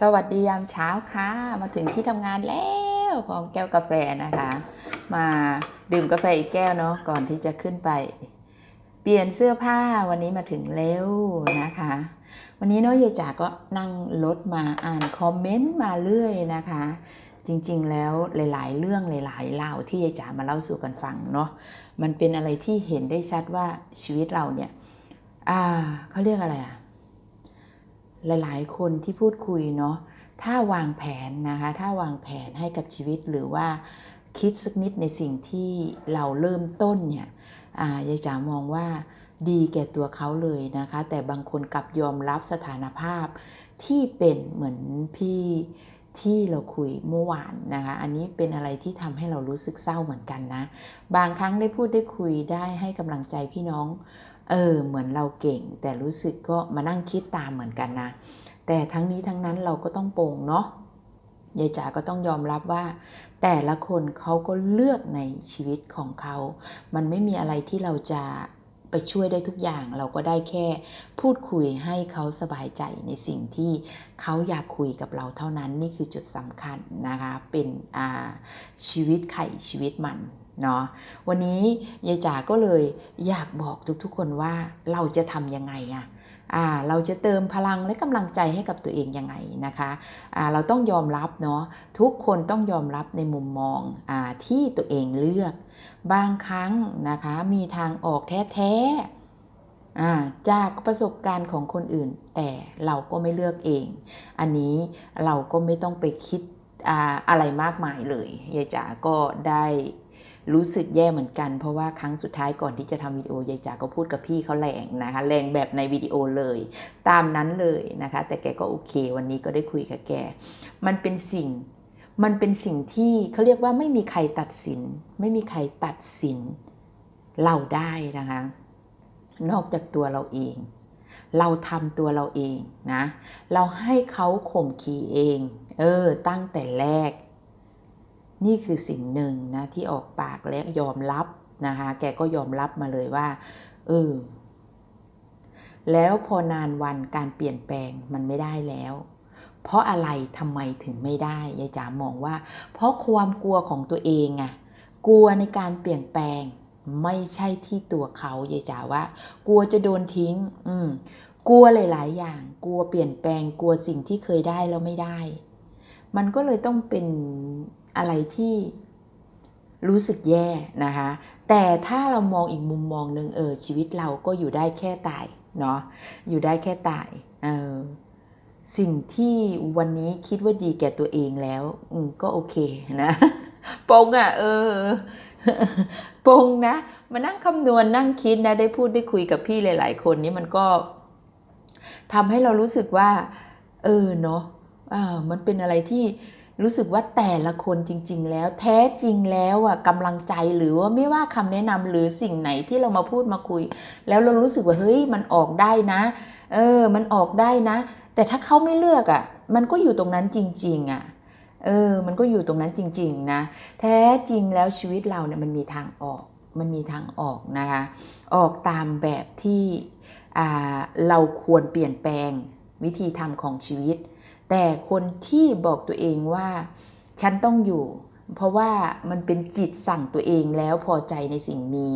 สวัสดียามเช้าค่ะ มาถึงที่ทำงานแล้วของแก้วกาแฟนะคะ มาดื่มกาแฟอีกแก้วเนาะก่อนที่จะขึ้นไป เปลี่ยนเสื้อผ้าวันนี้มาถึงเร็วนะคะ วันนี้เนาะยายจ๋าก็นั่งรถมาอ่านคอมเมนต์มาเรื่อยนะคะ จริงๆแล้วหลายๆ เรื่องหลายๆเล่าที่ยายจ๋ามาเล่าสู่กันฟังเนาะมันเป็นอะไรที่เห็นได้ชัดว่าชีวิตเราเนี่ย อ่าเขาเรียกอะไรอะ หลายๆ คนที่พูดคุยเนาะถ้าวางแผนนะคะ ถ้าวางแผนให้กับชีวิตหรือว่าคิดสักนิดในสิ่งที่เราเริ่มต้นเนี่ยอ่ายายจ๋ามองว่าดีแก่ตัวเขาเลยนะคะ แต่บางคนกลับยอมรับสถานภาพที่เป็นเหมือนพี่ที่เราคุยเมื่อวานนะคะ อันนี้เป็นอะไรที่ทำให้เรารู้สึกเศร้าเหมือนกันนะ บางครั้งได้พูดได้คุยได้ให้กำลังใจพี่น้อง เออเหมือนเราเก่ง แต่รู้สึกก็มานั่งคิดตามเหมือนกันนะ แต่ทั้งนี้ทั้งนั้นเราก็ต้องโปร่งเนาะยายจ๋าก็ต้องยอมรับว่า แต่ละคนเขาก็เลือกในชีวิตของเขา มันไม่มีอะไรที่เราจะไปช่วยได้ทุกอย่างเราก็ได้แค่พูดคุยให้เขาสบายใจในสิ่งที่เขาอยากคุยกับเราเท่านั้นนี่คือจุดสำคัญนะคะ เป็นอาชีวิตไข่ชีวิตมัน เนาะวันนี้ยายจ๋าก็เลยอยากบอกทุกๆคนว่าเราจะทำยังไงอะอ่าเราจะเติมพลังและกำลังใจให้กับตัวเองยังไงนะคะอ่าเราต้องยอมรับเนาะทุกคนต้องยอมรับในมุมมองอาที่ตัวเองเลือก บางครั้งนะคะมีทางออกแท้ๆอ่าจากประสบการณ์ของคนอื่น แต่เราก็ไม่เลือกเอง อันนี้เราก็ไม่ต้องไปคิดอ่าอะไรมากมายเลยยายจ๋าก็ได้ รู้สึกแย่เหมือนกันเพราะว่าครั้งสุดท้ายก่อนที่จะทำวิดีโอยายจ๋าก็พูดกับพี่เขาแรงนะคะแรงแบบในวิดีโอเลย ตามนั้นเลยนะคะ แต่แกก็โอเค วันนี้ก็ได้คุยกับแก มันเป็นสิ่งมันเป็นสิ่งที่เขาเรียกว่าไม่มีใครตัดสิน ไม่มีใครตัดสิน เราได้นะคะ นอกจากตัวเราเอง เราทำตัวเราเองนะ เราให้เขาข่มขีเอง เออ ตั้งแต่แรก นี่คือสิ่งหนึ่งนะที่ออกปากและยอมรับนะคะแกก็ยอมรับมาเลยว่าเออแล้วพอนานวันการเปลี่ยนแปลงมันไม่ได้แล้ว เพราะอะไรทำไมถึงไม่ได้ยายจ๋ามองว่า เพราะความกลัวของตัวเองอะกลัวในการเปลี่ยนแปลงไม่ใช่ที่ตัวเขายายจ๋าว่า กลัวจะโดนทิ้ง อืมกลัวหลาย ๆ อย่าง กลัวเปลี่ยนแปลง กลัวสิ่งที่เคยได้แล้วไม่ได้ มันก็เลยต้องเป็น อะไรที่รู้สึกแย่นะคะ แต่ถ้าเรามองอีกมุมมองหนึ่งเออชีวิตเราก็อยู่ได้แค่ตายเนาะอยู่ได้แค่ตายเออสิ่งที่วันนี้คิดว่าดีแก่ตัวเองแล้วก็โอเคนะปงอะเออปงนะ มานั่งคำนวณนั่งคิดนะ ได้พูดได้คุยกับพี่หลาย ๆ คนนี้มันก็ทำให้เรารู้สึกว่า เออเนาะอ่ามันเป็นอะไรที่ รู้สึกว่าแต่ละคนจริง ๆ แล้วแท้จริงแล้วอะกำลังใจหรือว่าไม่ว่าคำแนะนำหรือสิ่งไหนที่เรามาพูดมาคุย แล้วเรารู้สึกว่าเฮ้ยมันออกได้นะ เออ มันออกได้นะ แต่ถ้าเขาไม่เลือกอะ มันก็อยู่ตรงนั้นจริง ๆ อะเออ มันก็อยู่ตรงนั้นจริง ๆ นะ แท้จริงแล้วชีวิตเราเนี่ยมันมีทางออก มันมีทางออกนะคะ ออกตามแบบที่เราควรเปลี่ยนแปลงวิธีทำของชีวิต แต่คนที่บอกตัวเองว่า ฉันต้องอยู่ เพราะว่ามันเป็นจิตสั่งตัวเองแล้วพอใจในสิ่งนี้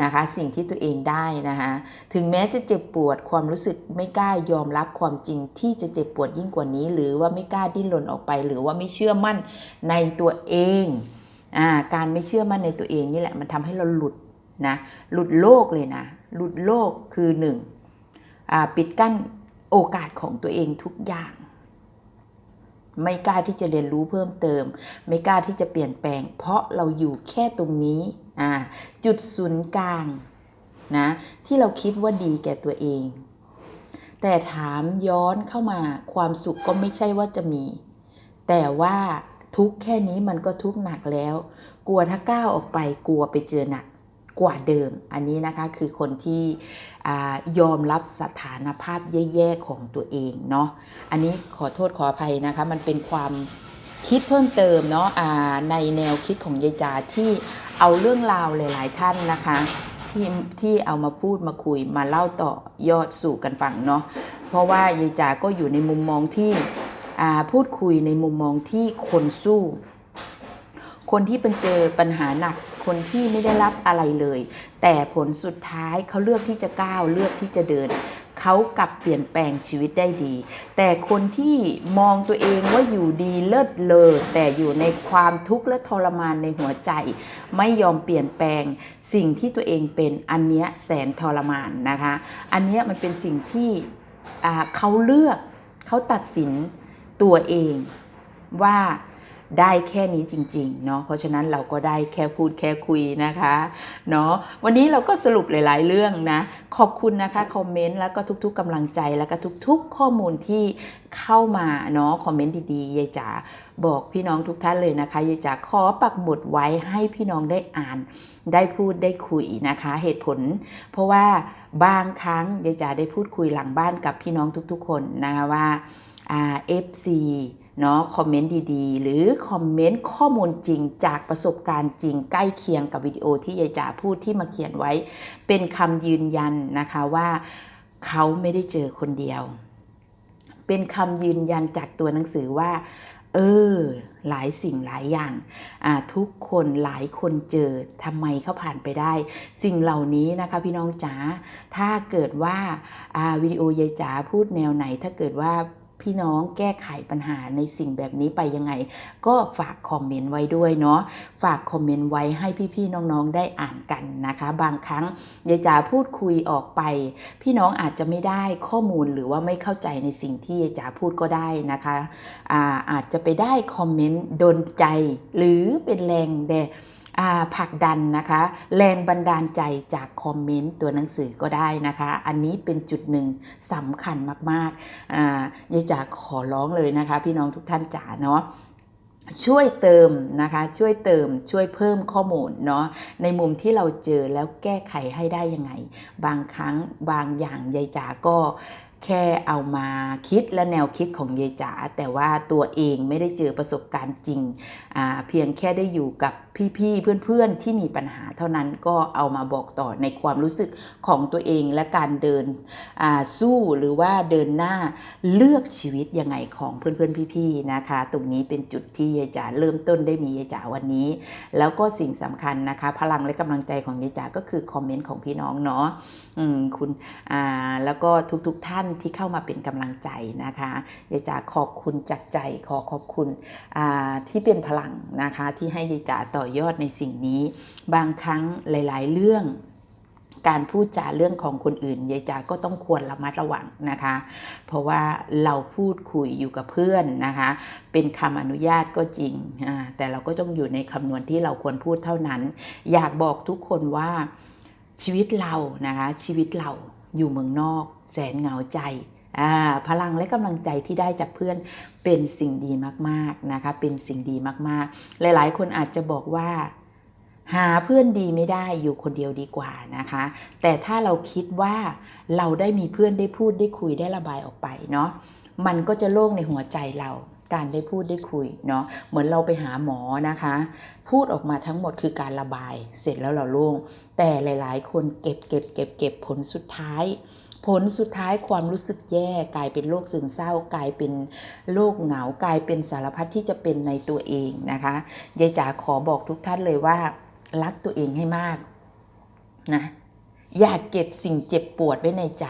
นะคะ สิ่งที่ตัวเองได้นะคะถึงแม้จะเจ็บปวดความรู้สึกไม่กล้ายอมรับความจริงที่จะเจ็บปวดยิ่งกว่านี้ หรือว่าไม่กล้าดิ้นรนออกไป หรือว่าไม่เชื่อมั่นในตัวเองอการไม่เชื่อมั่นในตัวเองนี่แหละมันทำให้เราหลุดนะหลุดโลกเลยนะหลุดโลกคือหนึ่งปิดกั้นโอกาสของตัวเองทุกอย่าง ไม่กล้าที่จะเรียนรู้เพิ่มเติม ไม่กล้าที่จะเปลี่ยนแปลง เพราะเราอยู่แค่ตรงนี้อ่าจุดศูนย์กลางนะที่เราคิดว่าดีแก่ตัวเอง แต่ถามย้อนเข้ามาความสุขก็ไม่ใช่ว่าจะมี แต่ว่าทุกแค่นี้มันก็ทุกหนักแล้ว กลัวถ้าก้าวออกไปกลัวไปเจอหนัก กว่าเดิม อันนี้นะคะคือคนที่อยอมรับสถานภาพแย่ๆของตัวเองเนาะ อันนี้ขอโทษขออภัยนะคะ มันเป็นความคิดเพิ่มเติมเนาะะในแนวคิดของยายจาที่เอาเรื่องราวหลาย ๆ ท่านนะคะที่ที่เอามาพูดมาคุยมาเล่าต่อยอดสู่กันฟังเนาะ เพราะว่ายายจาก็อยู่ในมุมมองที่พูดคุยในมุมมองที่คนสู้ คนที่เป็นเจอปัญหาหนัก คนที่ไม่ได้รับอะไรเลย แต่ผลสุดท้ายเขาเลือกที่จะก้าวเลือกที่จะเดินเขากลับเปลี่ยนแปลงชีวิตได้ดี แต่คนที่มองตัวเองว่าอยู่ดีเลิศเลอแต่อยู่ในความทุกข์และทรมานในหัวใจ ไม่ยอมเปลี่ยนแปลง สิ่งที่ตัวเองเป็นอันเนี้ยแสนทรมานนะคะ อันเนี้ยมันเป็นสิ่งที่อ่าเขาเลือกเขาตัดสินตัวเองว่า ได้แค่นี้จริงๆเนาะเพราะฉะนั้นเราก็ได้แค่พูดแค่คุยนะคะเนาะวันนี้เราก็สรุปหลาย ๆ เรื่องนะ ขอบคุณนะคะคอมเมนต์แล้วก็ทุก ๆกำลังใจแล้วก็ทุก ๆ ข้อมูลที่เข้ามาเนาะคอมเมนต์ดีๆยายจ๋าบอกพี่น้องทุกท่านเลยนะคะยายจ๋าขอปักหมุดไว้ให้พี่น้องได้อ่านได้พูดได้คุยนะคะ เหตุผล เพราะว่าบางครั้งยายจ๋าได้พูดคุยหลังบ้านกับพี่น้องทุก ๆ คนนะคะว่าเอ่า FC เนาะคอมเมนต์ดีๆ หรือคอมเมนต์ข้อมูลจริงจากประสบการณ์จริงใกล้เคียงกับวิดีโอที่ยายจ๋าพูดที่มาเขียนไว้ เป็นคำยืนยันนะคะว่าเขาไม่ได้เจอคนเดียว เป็นคำยืนยันจากตัวหนังสือว่า เออ หลายสิ่งหลายอย่างทุกคนหลายคนเจอทำไมเขาผ่านไปได้ สิ่งเหล่านี้นะคะพี่น้องจ๋าถ้าเกิดว่าวิดีโอยายจ๋าพูดแนวไหนถ้าเกิดว่า พี่น้องแก้ไขปัญหาในสิ่งแบบนี้ไปยังไง ก็ฝากคอมเมนต์ไว้ด้วยเนาะฝากคอมเมนต์ไว้ให้พี่ๆน้องๆได้อ่านกันนะคะ บางครั้งยายจ๋าพูดคุยออกไป พี่น้องอาจจะไม่ได้ข้อมูลหรือว่าไม่เข้าใจในสิ่งที่ยายจ๋าพูดก็ได้นะคะอาอาจจะไปได้คอมเมนต์โดนใจ หรือเป็นแรงแด ผลักดันนะคะ แรงบันดาลใจจากคอมเมนต์ตัวหนังสือก็ได้นะคะ อันนี้เป็นจุดหนึ่งสำคัญมากๆอ่ายายจ๋าขอร้องเลยนะคะ พี่น้องทุกท่านจ๋าเนาะช่วยเติมนะคะช่วยเติมช่วยเพิ่มข้อมูลเนาะในมุมที่เราเจอแล้วแก้ไขให้ได้ยังไง บางครั้งบางอย่างยายจ๋าก็แค่เอามาคิดและแนวคิดของยายจ๋าแต่ว่าตัวเองไม่ได้เจอประสบการณ์จริงเพียงแค่ได้อยู่กับพี่ๆ เพื่อนๆ ที่มีปัญหาเท่านั้นก็เอามาบอกต่อในความรู้สึกของตัวเองและการเดินสู้หรือว่าเดินหน้าเลือกชีวิตยังไงของเพื่อนๆ พี่ๆ นะคะ ตรงนี้เป็นจุดที่ยายจ๋าเริ่มต้นได้มียายจ๋าวันนี้ แล้วก็สิ่งสำคัญนะคะ พลังและกำลังใจของยายจ๋าก็คือคอมเมนต์ของพี่น้องเนาะคุณแล้วก็ทุกๆท่านที่เข้ามาเป็นกำลังใจนะคะยายจ๋าขอบคุณจากใจขอขอบคุณที่เป็นพลังนะคะที่ให้ยายจ๋าต่อยอดในสิ่งนี้ บางครั้งหลาย ๆ เรื่องการพูดจาเรื่องของคนอื่นยายจ๋าก็ต้องควรระมัดระวังนะคะ เพราะว่าเราพูดคุยอยู่กับเพื่อนนะคะ เป็นคำอนุญาตก็จริง แต่เราก็ต้องอยู่ในคำนวนที่เราควรพูดเท่านั้น อยากบอกทุกคนว่าชีวิตเรานะคะชีวิตเราอยู่เมืองนอก แสนเหงาใจ พลังและกำลังใจที่ได้จากเพื่อนเป็นสิ่งดีมากๆนะคะ เป็นสิ่งดีมากๆ หลายๆ คนอาจจะบอกว่า หาเพื่อนดีไม่ได้อยู่คนเดียวดีกว่านะคะ แต่ถ้าเราคิดว่าเราได้มีเพื่อนได้พูดได้คุยได้ระบายออกไปเนาะมันก็จะโล่งในหัวใจเราการได้พูดได้คุยเนาะเหมือนเราไปหาหมอนะคะ พูดออกมาทั้งหมดคือการระบายเสร็จแล้วเราโล่งแต่หลาย ๆ คนเก็บเก็บเก็บเก็บผลสุดท้าย ผลสุดท้ายความรู้สึกแย่กลายเป็นโรคซึมเศร้ากลายเป็นโรคเหงากลายเป็นสารพัดที่จะเป็นในตัวเองนะคะยายจ๋าขอบอกทุกท่านเลยว่า รักตัวเองให้มากนะอย่าเก็บสิ่งเจ็บปวดไว้ในใจ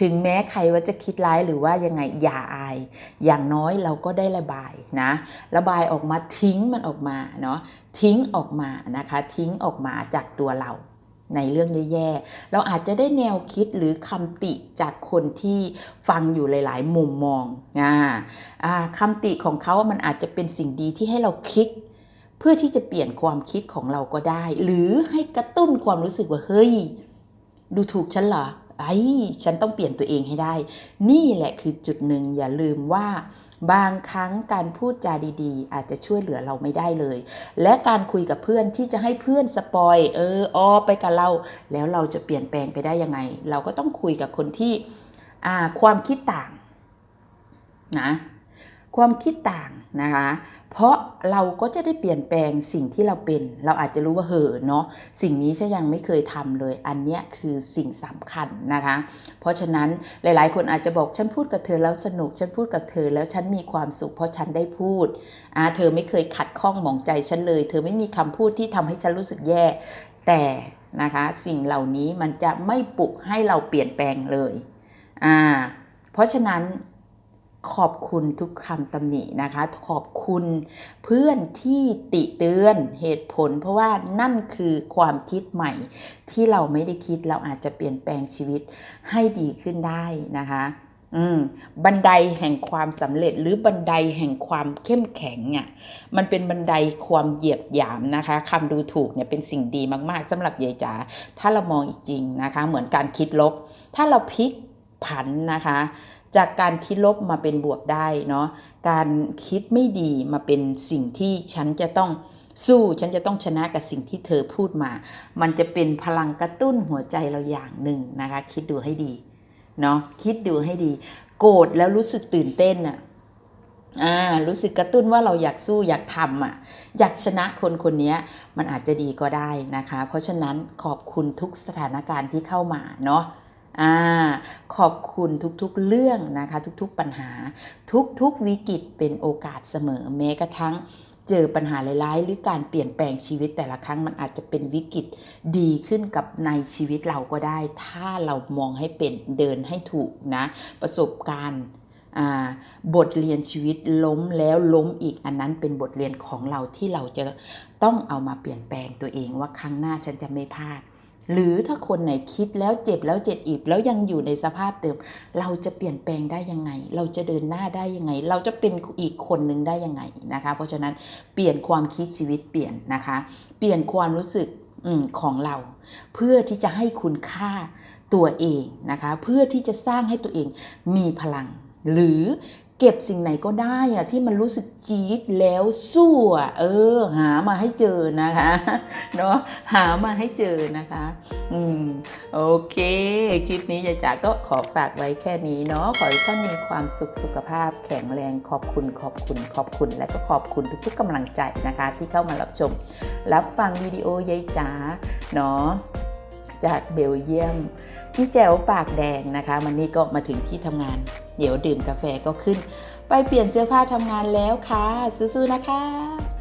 ถึงแม้ใครว่าจะคิดร้ายหรือว่ายังไงอย่าอาย อย่างน้อยเราก็ได้ระบายนะ ระบายออกมาทิ้งมันออกมาเนาะทิ้งออกมานะคะ ทิ้งออกมาจากตัวเรา ในเรื่องแย่ๆ เราอาจจะได้แนวคิดหรือคำติจากคนที่ฟังอยู่หลาย ๆ มุมมองอ่าคำติของเขามันอาจจะเป็นสิ่งดีที่ให้เราคิด เพื่อที่จะเปลี่ยนความคิดของเราก็ได้ หรือให้กระตุ้นความรู้สึกว่าเฮ้ย ดูถูกฉันเหรอไอ้ฉันต้องเปลี่ยนตัวเองให้ได้ นี่แหละคือจุดหนึ่งอย่าลืมว่า บางครั้งการพูดจาดีๆ อาจจะช่วยเหลือเราไม่ได้เลย และการคุยกับเพื่อนที่จะให้เพื่อนสปอยเออออไปกับเรา แล้วเราจะเปลี่ยนแปลงไปได้ยังไง เราก็ต้องคุยกับคนที่ความคิดต่างนะความคิดต่างนะคะ เพราะเราก็จะได้เปลี่ยนแปลงสิ่งที่เราเป็น เราอาจจะรู้ว่าเหอะเนาะสิ่งนี้ฉันยังไม่เคยทำเลย อันเนี้ยคือสิ่งสำคัญนะคะ เพราะฉะนั้นหลาย ๆ คนอาจจะบอกฉันพูดกับเธอแล้วสนุกฉันพูดกับเธอแล้วฉันมีความสุข เพราะฉันได้พูดอ่าเธอไม่เคยขัดข้องหมองใจฉันเลย เธอไม่มีคำพูดที่ทำให้ฉันรู้สึกแย่ แต่นะคะสิ่งเหล่านี้มันจะไม่ปลุกให้เราเปลี่ยนแปลงเลยอ่าเพราะฉะนั้น ขอบคุณทุกคำตำหนินะคะ ขอบคุณเพื่อนที่ติเตือนเหตุผล เพราะว่านั่นคือความคิดใหม่ ที่เราไม่ได้คิดเราอาจจะเปลี่ยนแปลงชีวิตให้ดีขึ้นได้นะคะบันไดแห่งความสำเร็จหรือบันไดแห่งความเข้มแข็งอะมันเป็นบันไดความเหยียบหยามนะคะคำดูถูกเนี่ยเป็นสิ่งดีมากๆสำหรับยายจ๋าถ้าเรามองอีกจริงนะคะ เหมือนการคิดลบ ถ้าเราพลิกผันนะคะ จากการคิดลบมาเป็นบวกได้เนาะการคิดไม่ดีมาเป็นสิ่งที่ฉันจะต้องสู้ฉันจะต้องชนะกับสิ่งที่เธอพูดมา มันจะเป็นพลังกระตุ้นหัวใจเราอย่างหนึ่งนะคะ คิดดูให้ดีเนาะคิดดูให้ดี โกรธแล้วรู้สึกตื่นเต้นอะอ่ารู้สึกกระตุ้นว่าเราอยากสู้อยากทำอะ อยากชนะคนคนนี้มันอาจจะดีก็ได้นะคะ เพราะฉะนั้นขอบคุณทุกสถานการณ์ที่เข้ามาเนาะ อ่าขอบคุณทุกๆเรื่องนะคะ ทุกๆปัญหา ทุกๆวิกฤตเป็นโอกาสเสมอแม้กระทั่งเจอปัญหาร้ายๆหรือการเปลี่ยนแปลงชีวิตแต่ละครั้งมันอาจจะเป็นวิกฤตดีขึ้นกับในชีวิตเราก็ได้ ถ้าเรามองให้เป็นเดินให้ถูกนะ ประสบการณ์บทเรียนชีวิตล้มแล้วล้มอีกอันนั้นเป็นบทเรียนของเราที่เราจะต้องเอามาเปลี่ยนแปลงตัวเองว่าครั้งหน้าฉันจะไม่พลาด หรือถ้าคนไหนคิดแล้วเจ็บแล้วเจ็บอีกแล้วยังอยู่ในสภาพเดิม เราจะเปลี่ยนแปลงได้ยังไง เราจะเดินหน้าได้ยังไง เราจะเป็นอีกคนหนึ่งได้ยังไงนะคะ เพราะฉะนั้นเปลี่ยนความคิดชีวิตเปลี่ยนนะคะ เปลี่ยนความรู้สึกอของเรา เพื่อที่จะให้คุณค่าตัวเองนะคะ เพื่อที่จะสร้างให้ตัวเองมีพลัง หรือ เก็บสิ่งไหนก็ได้อะที่มันรู้สึกจี๊ดแล้วสู้อะเออ หามาให้เจอนะคะเนาะหามาให้เจอนะคะ อืมโอเค คลิปนี้ยายจ๋าก็ขอฝากไว้แค่นี้เนาะขอให้ท่านมีความสุขสุขภาพ แข็งแรงขอบคุณขอบคุณ ขอบคุณ และก็ขอบคุณทุกๆกำลังใจนะคะ ที่เข้ามารับชม รับฟังวิดีโอยายจ๋าเนาะจากเบลเยียมพี่แจ๋วปากแดงนะคะ วันนี้ก็มาถึงที่ทำงาน เดี๋ยวดื่มกาแฟก็ขึ้น ไปเปลี่ยนเสื้อผ้าทำงานแล้วค่ะสู้ๆนะคะ